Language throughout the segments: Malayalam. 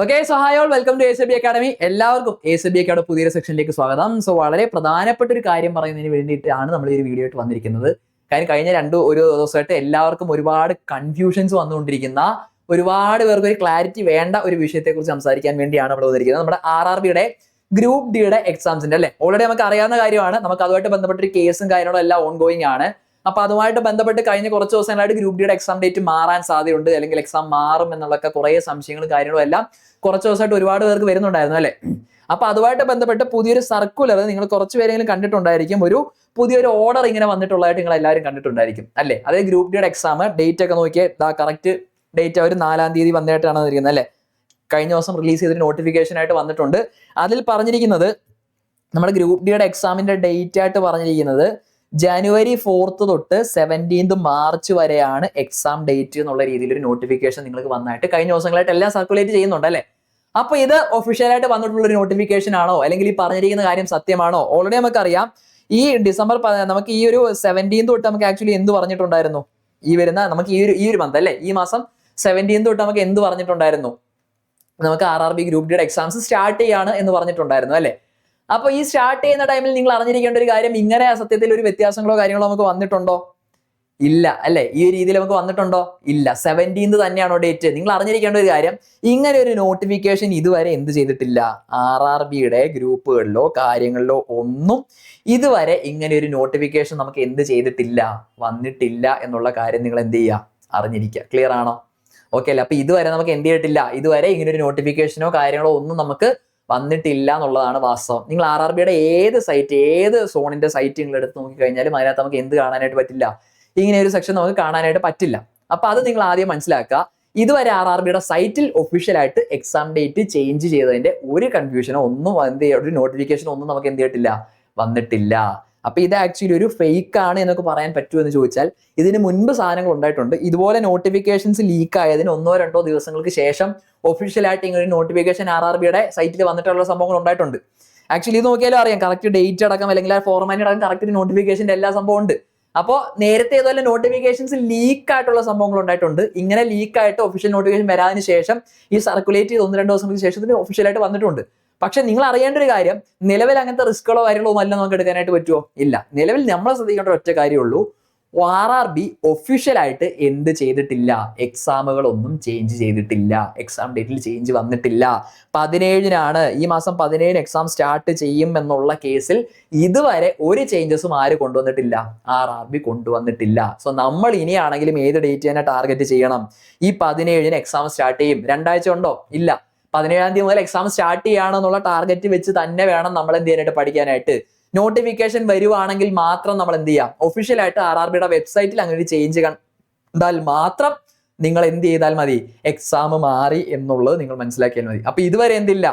Okay so hi all welcome to A C B academy എല്ലാവർക്കും എ സി ബി അക്കാഡമി പുതിയൊരു സെക്ഷനിലേക്ക് സ്വാഗതം. സോ വളരെ പ്രധാനപ്പെട്ട ഒരു കാര്യം പറയുന്നതിന് വേണ്ടിയിട്ടാണ് നമ്മൾ ഈ ഒരു വീഡിയോ ആയിട്ട് വന്നിരിക്കുന്നത്. കാര്യം കഴിഞ്ഞ രണ്ടു ഒരു ദിവസമായിട്ട് എല്ലാവർക്കും ഒരുപാട് കൺഫ്യൂഷൻസ് വന്നുകൊണ്ടിരിക്കുന്ന ഒരുപാട് പേർക്ക് ഒരു ക്ലാരിറ്റി വേണ്ട ഒരു വിഷയത്തെക്കുറിച്ച് സംസാരിക്കാൻ വേണ്ടിയാണ് നമ്മൾ വന്നിരിക്കുന്നത്. നമ്മുടെ ആർ ആർ ബിയുടെ ഗ്രൂപ്പ് ഡിയുടെ എക്സാംസിന്റെ അല്ലേ? ഓൾറെഡി നമുക്ക് അറിയാവുന്ന കാര്യമാണ്. നമുക്ക് അതുമായിട്ട് ബന്ധപ്പെട്ട ഒരു കേസും കാര്യങ്ങളും എല്ലാം ഓൺ ഗോയിങ് ആണ്. അപ്പൊ അതുമായിട്ട് ബന്ധപ്പെട്ട് കഴിഞ്ഞ കുറച്ച് ദിവസങ്ങളായിട്ട് ഗ്രൂപ്പ് ഡിയുടെ എക്സാം ഡേറ്റ് മാറാൻ സാധ്യതയുണ്ട്. അല്ലെങ്കിൽ എക്സാം മാറും എന്നുള്ളൊക്കെ കുറേ സംശയങ്ങളും കാര്യങ്ങളും എല്ലാം കുറച്ച് ദിവസമായിട്ട് ഒരുപാട് പേർക്ക് വരുന്നുണ്ടായിരുന്നു അല്ലേ? അപ്പൊ അതുമായിട്ട് ബന്ധപ്പെട്ട് പുതിയൊരു സർക്കുലർ നിങ്ങൾ കുറച്ച് പേരെങ്കിലും കണ്ടിട്ടുണ്ടായിരിക്കും. ഒരു പുതിയൊരു ഓർഡർ ഇങ്ങനെ വന്നിട്ടുള്ളതായിട്ട് നിങ്ങൾ എല്ലാവരും കണ്ടിട്ടുണ്ടായിരിക്കും അല്ലേ? അതേ ഗ്രൂപ്പ് ഡിയുടെ എക്സാം ഡേറ്റ് ഒക്കെ നോക്കിയാൽ ഇതാ കറക്റ്റ് ഡേറ്റ് അവർ നാലാം തീയതി വന്നിട്ടാണ് വന്നിരിക്കുന്നത് അല്ലേ? കഴിഞ്ഞ ദിവസം റിലീസ് ചെയ്തൊരു നോട്ടിഫിക്കേഷൻ ആയിട്ട് വന്നിട്ടുണ്ട്. അതിൽ പറഞ്ഞിരിക്കുന്നത് നമ്മുടെ ഗ്രൂപ്പ് ഡിയുടെ എക്സാമിന്റെ ഡേറ്റ് ആയിട്ട് പറഞ്ഞിരിക്കുന്നത് ജനുവരി ഫോർത്ത് തൊട്ട് സെവന്റീൻത് മാർച്ച് വരെയാണ് എക്സാം ഡേറ്റ് എന്നുള്ള രീതിയിൽ ഒരു നോട്ടിഫിക്കേഷൻ നിങ്ങൾക്ക് വന്നായിട്ട് കഴിഞ്ഞ ദിവസങ്ങളായിട്ട് എല്ലാം സർക്കുലേറ്റ് ചെയ്യുന്നുണ്ട് അല്ലേ? അപ്പൊ ഇത് ഒഫീഷ്യലായിട്ട് വന്നിട്ടുള്ള ഒരു നോട്ടിഫിക്കേഷൻ ആണോ? അല്ലെങ്കിൽ ഈ പറഞ്ഞിരിക്കുന്ന കാര്യം സത്യമാണോ? ഓൾറെഡി നമുക്കറിയാം. ഈ ഡിസംബർ നമുക്ക് ഈ ഒരു സെവന്റീൻ തൊട്ട് നമുക്ക് ആക്ച്വലി എന്ത് പറഞ്ഞിട്ടുണ്ടായിരുന്നു? ഈ വരുന്ന നമുക്ക് ഈ ഒരു ഈ ഒരു മന്ത് അല്ലേ? ഈ മാസം സെവന്റീൻ തൊട്ട് നമുക്ക് എന്ത് പറഞ്ഞിട്ടുണ്ടായിരുന്നു? നമുക്ക് ആർ ആർ ബി ഗ്രൂപ്പ് ഡിയുടെ എക്സാംസ് സ്റ്റാർട്ട് ചെയ്യാണ് എന്ന് പറഞ്ഞിട്ടുണ്ടായിരുന്നു അല്ലേ? അപ്പൊ ഈ സ്റ്റാർട്ട് ചെയ്യുന്ന ടൈമിൽ നിങ്ങൾ അറിഞ്ഞിരിക്കേണ്ട ഒരു കാര്യം ഇങ്ങനെ സത്യത്തിൽ ഒരു വ്യത്യാസങ്ങളോ കാര്യങ്ങളോ നമുക്ക് വന്നിട്ടുണ്ടോ? ഇല്ല അല്ലെ? ഈ ഒരു രീതിയിൽ നമുക്ക് വന്നിട്ടുണ്ടോ? ഇല്ല. സെവന്റീൻത് തന്നെയാണോ ഡേറ്റ് നിങ്ങൾ അറിഞ്ഞിരിക്കേണ്ട ഒരു കാര്യം ഇങ്ങനെ ഒരു നോട്ടിഫിക്കേഷൻ ഇതുവരെ എന്ത് ചെയ്തിട്ടില്ല? ആർ ആർ ബിയുടെ ഗ്രൂപ്പുകളിലോ കാര്യങ്ങളിലോ ഒന്നും ഇതുവരെ ഇങ്ങനെ ഒരു നോട്ടിഫിക്കേഷൻ നമുക്ക് എന്ത് ചെയ്തിട്ടില്ല വന്നിട്ടില്ല എന്നുള്ള കാര്യം നിങ്ങൾ എന്ത് ചെയ്യുക? അറിഞ്ഞിരിക്കുക. ക്ലിയർ ആണോ? ഓക്കെ അല്ലേ? അപ്പൊ ഇതുവരെ നമുക്ക് എന്ത് ചെയ്തിട്ടില്ല? ഇതുവരെ ഇങ്ങനെ ഒരു നോട്ടിഫിക്കേഷനോ കാര്യങ്ങളോ ഒന്നും നമുക്ക് വന്നിട്ടില്ല എന്നുള്ളതാണ് വാസ്തവം. നിങ്ങൾ ആർ ആർ ബിയുടെ ഏത് സൈറ്റ് ഏത് സോണിന്റെ സൈറ്റ് നിങ്ങൾ എടുത്ത് നോക്കിക്കഴിഞ്ഞാലും അതിനകത്ത് നമുക്ക് എന്ത് കാണാനായിട്ട് പറ്റില്ല? ഇങ്ങനെ ഒരു സെക്ഷൻ നമുക്ക് കാണാനായിട്ട് പറ്റില്ല. അപ്പൊ അത് നിങ്ങൾ ആദ്യം മനസ്സിലാക്കുക. ഇതുവരെ ആർ ആർ ബിയുടെ സൈറ്റിൽ ഒഫീഷ്യലായിട്ട് എക്സാം ഡേറ്റ് ചേഞ്ച് ചെയ്തതിന്റെ ഒരു കൺഫ്യൂഷനോ ഒന്നും എന്ത് ഒരു നോട്ടിഫിക്കേഷനോ ഒന്നും നമുക്ക് എന്ത് ചെയ്തിട്ടില്ല? വന്നിട്ടില്ല. അപ്പൊ ഇത് ആക്ച്വലി ഒരു ഫേക്ക് ആണ് എന്നൊക്കെ പറയാൻ പറ്റുമോ എന്ന് ചോദിച്ചാൽ ഇതിന് മുൻപ് സാധനങ്ങൾ ഉണ്ടായിട്ടുണ്ട്. ഇതുപോലെ നോട്ടിഫിക്കേഷൻസ് ലീക്ക് ആയതിന് ഒന്നോ രണ്ടോ ദിവസങ്ങൾക്ക് ശേഷം ഒഫീഷ്യലായിട്ട് ഇങ്ങനെ ഒരു നോട്ടിഫിക്കേഷൻ ആർ ആർ ബിയുടെ സൈറ്റിൽ വന്നിട്ടുള്ള സംഭവങ്ങൾ ഉണ്ടായിട്ടുണ്ട്. ആക്ച്വലി ഇത് നോക്കിയാലും അറിയാം. കറക്റ്റ് ഡേറ്റ് അടക്കം അല്ലെങ്കിൽ ആ ഫോർമാറ്റ് അടക്കം കറക്റ്റ് നോട്ടിഫിക്കേഷന്റെ എല്ലാ സംഭവം ഉണ്ട്. അപ്പോൾ നേരത്തെ ഇതുപോലെ നോട്ടിഫിക്കേഷൻസ് ലീക്ക് ആയിട്ടുള്ള സംഭവങ്ങൾ ഉണ്ടായിട്ടുണ്ട്. ഇങ്ങനെ ലീക്ക് ആയിട്ട് ഒഫീഷ്യൽ നോട്ടിഫിക്കേഷൻ വരാതിന് ശേഷം ഈ സർക്കുലേറ്റ് ചെയ്ത് ഒന്ന് രണ്ട് ദിവസങ്ങൾക്ക് ശേഷം ഇതിന് ഒഫീഷ്യലായിട്ട് വന്നിട്ടുണ്ട്. പക്ഷെ നിങ്ങൾ അറിയേണ്ട ഒരു കാര്യം നിലവിൽ അങ്ങനത്തെ റിസ്കുകളോ കാര്യങ്ങളോ ഒന്നും അല്ല നമുക്ക് എടുക്കാനായിട്ട് പറ്റുമോ ഇല്ല. നിലവിൽ നമ്മൾ ശ്രദ്ധിക്കേണ്ട ഒറ്റ കാര്യമുള്ളൂ ആർ ആർ ബി ഒഫീഷ്യലായിട്ട് എന്ത് ചെയ്തിട്ടില്ല? എക്സാമുകളൊന്നും ചേഞ്ച് ചെയ്തിട്ടില്ല. എക്സാം ഡേറ്റിൽ ചേഞ്ച് വന്നിട്ടില്ല. പതിനേഴിനാണ്. ഈ മാസം പതിനേഴിന് എക്സാം സ്റ്റാർട്ട് ചെയ്യും എന്നുള്ള കേസിൽ ഇതുവരെ ഒരു ചേഞ്ചസും ആര് കൊണ്ടുവന്നിട്ടില്ല? ആർ ആർ ബി കൊണ്ടുവന്നിട്ടില്ല. സോ നമ്മൾ ഇനിയാണെങ്കിലും ഏത് ഡേറ്റ് തന്നെ ടാർഗറ്റ് ചെയ്യണം? ഈ പതിനേഴിന് എക്സാം സ്റ്റാർട്ട് ചെയ്യും. രണ്ടാഴ്ച ഉണ്ടോ? ഇല്ല. പതിനേഴാം തീയതി മുതൽ എക്സാം സ്റ്റാർട്ട് ചെയ്യുകയാണെന്നുള്ള ടാർഗറ്റ് വെച്ച് തന്നെ വേണം നമ്മൾ എന്ത് ചെയ്യാനായിട്ട് പഠിക്കാനായിട്ട്. നോട്ടിഫിക്കേഷൻ വരുവാണെങ്കിൽ മാത്രം നമ്മൾ എന്ത് ചെയ്യാം? ഒഫീഷ്യലായിട്ട് ആർ ആർ ബിയുടെ വെബ്സൈറ്റിൽ അങ്ങനെ ചേഞ്ച് കണ്ടാൽ മാത്രം നിങ്ങൾ എന്ത് ചെയ്താൽ മതി. എക്സാം മാറി എന്നുള്ളത് നിങ്ങൾ മനസ്സിലാക്കിയാൽ മതി. അപ്പൊ ഇതുവരെ എന്തില്ല?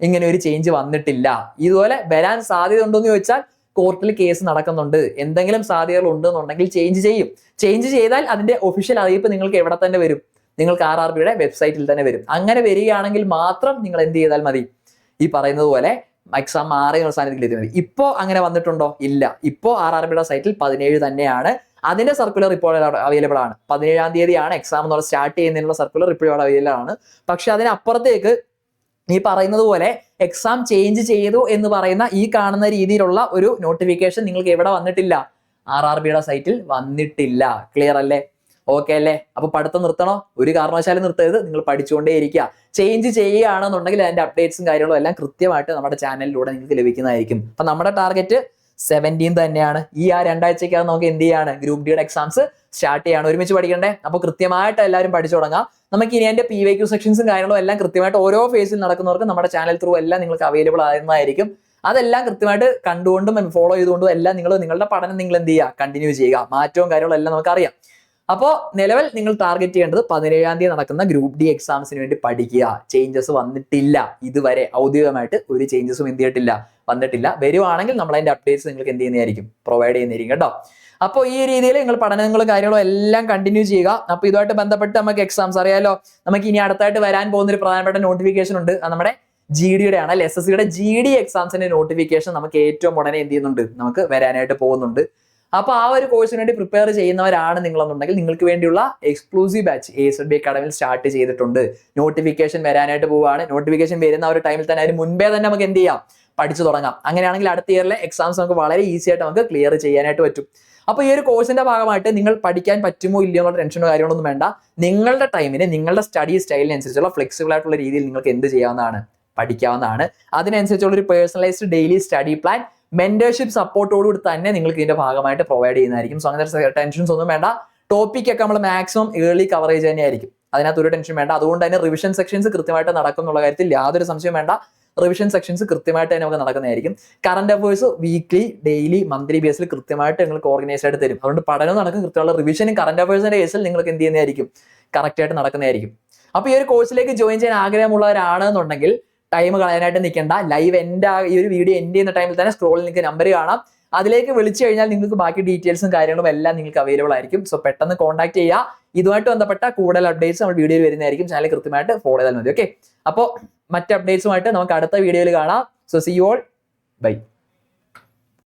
ഇങ്ങനെ ഒരു ചേഞ്ച് വന്നിട്ടില്ല. ഇതുപോലെ വരാൻ സാധ്യത ഉണ്ടോ എന്ന് ചോദിച്ചാൽ കോർട്ടിൽ കേസ് നടക്കുന്നുണ്ട്. എന്തെങ്കിലും സാധ്യതകൾ ഉണ്ടെന്നുണ്ടെങ്കിൽ ചേഞ്ച് ചെയ്യും. ചേഞ്ച് ചെയ്താൽ അതിന്റെ ഒഫീഷ്യൽ അറിയിപ്പ് നിങ്ങൾക്ക് എവിടെ തന്നെ വരും. നിങ്ങൾക്ക് ആർ ആർ ബിയുടെ വെബ്സൈറ്റിൽ തന്നെ വരും. അങ്ങനെ വരികയാണെങ്കിൽ മാത്രം നിങ്ങൾ എന്ത് ചെയ്താൽ മതി? ഈ പറയുന്നത് പോലെ എക്സാം മാറി എന്നുള്ള എത്തി മതി. ഇപ്പോ അങ്ങനെ വന്നിട്ടുണ്ടോ? ഇല്ല. ഇപ്പോ ആർ ആർ ബിയുടെ സൈറ്റിൽ പതിനേഴ് തന്നെയാണ്. അതിന്റെ സർക്കുലർ ഇപ്പോൾ അവൈലബിൾ ആണ്. പതിനേഴാം തീയതിയാണ് എക്സാം എന്നുള്ള സ്റ്റാർട്ട് ചെയ്യുന്നതിനുള്ള സർക്കുലർ ഇപ്പോഴും അവൈലബിൾ ആണ്. പക്ഷെ അതിനപ്പുറത്തേക്ക് ഈ പറയുന്നത് പോലെ എക്സാം ചേഞ്ച് ചെയ്തു എന്ന് പറയുന്ന ഈ കാണുന്ന രീതിയിലുള്ള ഒരു നോട്ടിഫിക്കേഷൻ നിങ്ങൾക്ക് എവിടെ വന്നിട്ടില്ല? ആർ ആർ ബിയുടെ സൈറ്റിൽ വന്നിട്ടില്ല. ക്ലിയർ അല്ലേ? ഓക്കെ അല്ലേ? അപ്പൊ പഠിത്തം നിർത്തണോ? ഒരു കാരണവശാലും നിർത്തരുത്. നിങ്ങൾ പഠിച്ചുകൊണ്ടേ ഇരിക്കുക ചേഞ്ച് ചെയ്യുകയാണെന്നുണ്ടെങ്കിൽ അതിന്റെ അപ്ഡേറ്റ്സും കാര്യങ്ങളും എല്ലാം കൃത്യമായിട്ട് നമ്മുടെ ചാനലിലൂടെ നിങ്ങൾക്ക് ലഭിക്കുന്നതായിരിക്കും. അപ്പൊ നമ്മുടെ ടാർഗറ്റ് സെവന്റീൻ തന്നെയാണ്. ഈ ആ രണ്ടാഴ്ചക്കകം നമുക്ക് എന്ത് ചെയ്യാണ്? ഗ്രൂപ്പ് ഡിയുടെ എക്സാംസ് സ്റ്റാർട്ട് ചെയ്യാണ്. ഒരുമിച്ച് പഠിക്കണ്ടേ? അപ്പൊ കൃത്യമായിട്ട് എല്ലാവരും പഠിച്ചു തുടങ്ങാം. നമുക്ക് ഇനി എന്റെ പി വൈ ക്യു സെക്ഷൻസും കാര്യങ്ങളും എല്ലാം കൃത്യമായിട്ട് ഓരോ ഫേസിൽ നടക്കുന്നവർക്ക് നമ്മുടെ ചാനൽ ത്രൂ എല്ലാം നിങ്ങൾക്ക് അവൈലബിൾ ആയിരുന്നതായിരിക്കും അതെല്ലാം കൃത്യമായിട്ട് കണ്ടുകൊണ്ടും ഫോളോ ചെയ്തുകൊണ്ടും എല്ലാം നിങ്ങൾ നിങ്ങളുടെ പഠനം നിങ്ങൾ എന്ത് ചെയ്യുക? കണ്ടിന്യൂ ചെയ്യുക. മാറ്റവും കാര്യങ്ങളും എല്ലാം നമുക്കറിയാം. അപ്പോൾ നിലവിൽ നിങ്ങൾ ടാർഗറ്റ് ചെയ്യേണ്ടത് പതിനേഴാം തീയതി നടക്കുന്ന ഗ്രൂപ്പ് ഡി എക്സാംസിന് വേണ്ടി പഠിക്കുക. ചേഞ്ചസ് വന്നിട്ടില്ല. ഇതുവരെ ഔദ്യോഗികമായിട്ട് ഒരു ചേഞ്ചസും എന്ത് ചെയ്തിട്ടില്ല വന്നിട്ടില്ല. വരുവാണെങ്കിൽ നമ്മൾ അതിന്റെ അപ്ഡേറ്റ്സ് നിങ്ങൾക്ക് എന്ത് ചെയ്യുന്നതായിരിക്കും? പ്രൊവൈഡ് ചെയ്യുന്നതായിരിക്കും കേട്ടോ. അപ്പോൾ ഈ രീതിയിൽ നിങ്ങൾ പഠനങ്ങളും കാര്യങ്ങളും എല്ലാം കണ്ടിന്യൂ ചെയ്യുക. അപ്പോൾ ഇതുമായിട്ട് ബന്ധപ്പെട്ട് നമുക്ക് എക്സാംസ് അറിയാലോ. നമുക്ക് ഇനി അടുത്തായിട്ട് വരാൻ പോകുന്ന ഒരു പ്രധാനപ്പെട്ട നോട്ടിഫിക്കേഷൻ ഉണ്ട്. നമ്മുടെ ജി ഡിയുടെ ആണ്. അല്ലെ? എസ് എസ് സിയുടെ ജി ഡി എക്സാംസിന്റെ നോട്ടിഫിക്കേഷൻ നമുക്ക് ഏറ്റവും ഉടനെ എന്ത് ചെയ്യുന്നുണ്ട്? നമുക്ക് വരാനായിട്ട് പോകുന്നുണ്ട്. അപ്പോൾ ആ ഒരു കോഴ്സിന് വേണ്ടി പ്രിപ്പയർ ചെയ്യുന്നവരാണ് നിങ്ങളെന്നുണ്ടെങ്കിൽ നിങ്ങൾക്ക് വേണ്ടിയുള്ള exclusive batch A S B അക്കാഡമിയിൽ start ചെയ്തിട്ടുണ്ട്. നോട്ടിഫിക്കേഷൻ വരാനായിട്ട് പോവുകയാണ്. നോട്ടിഫിക്കേഷൻ വരുന്ന ഒരു ടൈമിൽ തന്നെ അതിന് മുൻപേ തന്നെ നമുക്ക് എന്ത് ചെയ്യാം? പഠിച്ചു തുടങ്ങാം. അങ്ങനെയാണെങ്കിൽ അടുത്ത ഇയറിലെ എക്സാംസ് നമുക്ക് വളരെ ഈസി ആയിട്ട് നമുക്ക് ക്ലിയർ ചെയ്യാനായിട്ട് പറ്റും. അപ്പോൾ ഈ ഒരു കോഴ്സിന്റെ ഭാഗമായിട്ട് നിങ്ങൾ പഠിക്കാൻ പറ്റുമോ ഇല്ലയോ എന്നുള്ള ടെൻഷനോ കാര്യങ്ങളൊന്നും വേണ്ട. നിങ്ങളുടെ ടൈമിന് നിങ്ങളുടെ സ്റ്റഡി സ്റ്റൈലിനനുസരിച്ചുള്ള ഫ്ലെക്സിബിൾ ആയിട്ടുള്ള രീതിയിൽ നിങ്ങൾക്ക് എന്ത് ചെയ്യാവുന്നതാണ്? പഠിക്കാവുന്നതാണ്. അതിനനുസരിച്ചുള്ള ഒരു personalised daily study plan mentorship സപ്പോർട്ടോടുകൂടി തന്നെ നിങ്ങൾക്ക് ഇതിന്റെ ഭാഗമായിട്ട് പ്രൊവൈഡ് ചെയ്യുന്നതായിരിക്കും. സോ അങ്ങനത്തെ ടെൻഷൻസ് ഒന്നും വേണ്ട. ടോപ്പിക് ഒക്കെ നമ്മൾ മാക്സിമം ഏർലി കവറേജ് തന്നെയായിരിക്കും അതിനകത്ത് ഒരു ടെൻഷൻ വേണ്ട. അതുകൊണ്ട് തന്നെ റിവിഷൻ സെക്ഷൻസ് കൃത്യമായിട്ട് നടക്കും എന്നുള്ള കാര്യത്തിൽ യാതൊരു സംശയം വേണ്ട. റിവിഷൻ സെക്ഷൻസ് കൃത്യമായിട്ട് തന്നെ നമുക്ക് നടക്കുന്നതായിരിക്കും. Current affairs weekly daily monthly ബേസിൽ കൃത്യമായിട്ട് നിങ്ങൾക്ക് ഓർഗനൈസ് ആയിട്ട് തരും. അതുകൊണ്ട് പഠനം നടക്കും കൃത്യമുള്ള റിവിഷനും കറണ്ട് അഫയേഴ്സിന്റെ കേസിൽ നിങ്ങൾക്ക് എന്ത് ചെയ്യുന്നതായിരിക്കും? കറക്റ്റ് ആയിട്ട് നടക്കുന്നതായിരിക്കും. അപ്പോൾ ഈ ഒരു കോഴ്സിലേക്ക് ജോയിൻ ചെയ്യാൻ ആഗ്രഹമുള്ളവരാണെന്നുണ്ടെങ്കിൽ ടൈം കളയാനായിട്ട് നിൽക്കേണ്ട ലൈവ് എന്റെ ഈ ഒരു വീഡിയോ എൻഡ് ചെയ്യുന്ന ടൈമിൽ തന്നെ സ്ക്രോളിൽ നിങ്ങൾക്ക് നമ്പർ കാണാം. അതിലേക്ക് വിളിച്ചു കഴിഞ്ഞാൽ നിങ്ങൾക്ക് ബാക്കി ഡീറ്റെയിൽസും കാര്യങ്ങളും എല്ലാം നിങ്ങൾക്ക് അവൈലബിൾ ആയിരിക്കും. സോ പെട്ടെന്ന് കോൺടാക്ട് ചെയ്യുക. ഇതുമായിട്ട് ബന്ധപ്പെട്ട കൂടുതൽ അപ്ഡേറ്റ്സ് നമ്മൾ വീഡിയോയിൽ വരുന്നതായിരിക്കും. ചാനൽ കൃത്യമായിട്ട് ഫോളോ ചെയ്താൽ മതി ഓക്കെ അപ്പോൾ മറ്റ് അപ്ഡേറ്റ്സുമായിട്ട് നമുക്ക് അടുത്ത വീഡിയോയിൽ കാണാം. So C all by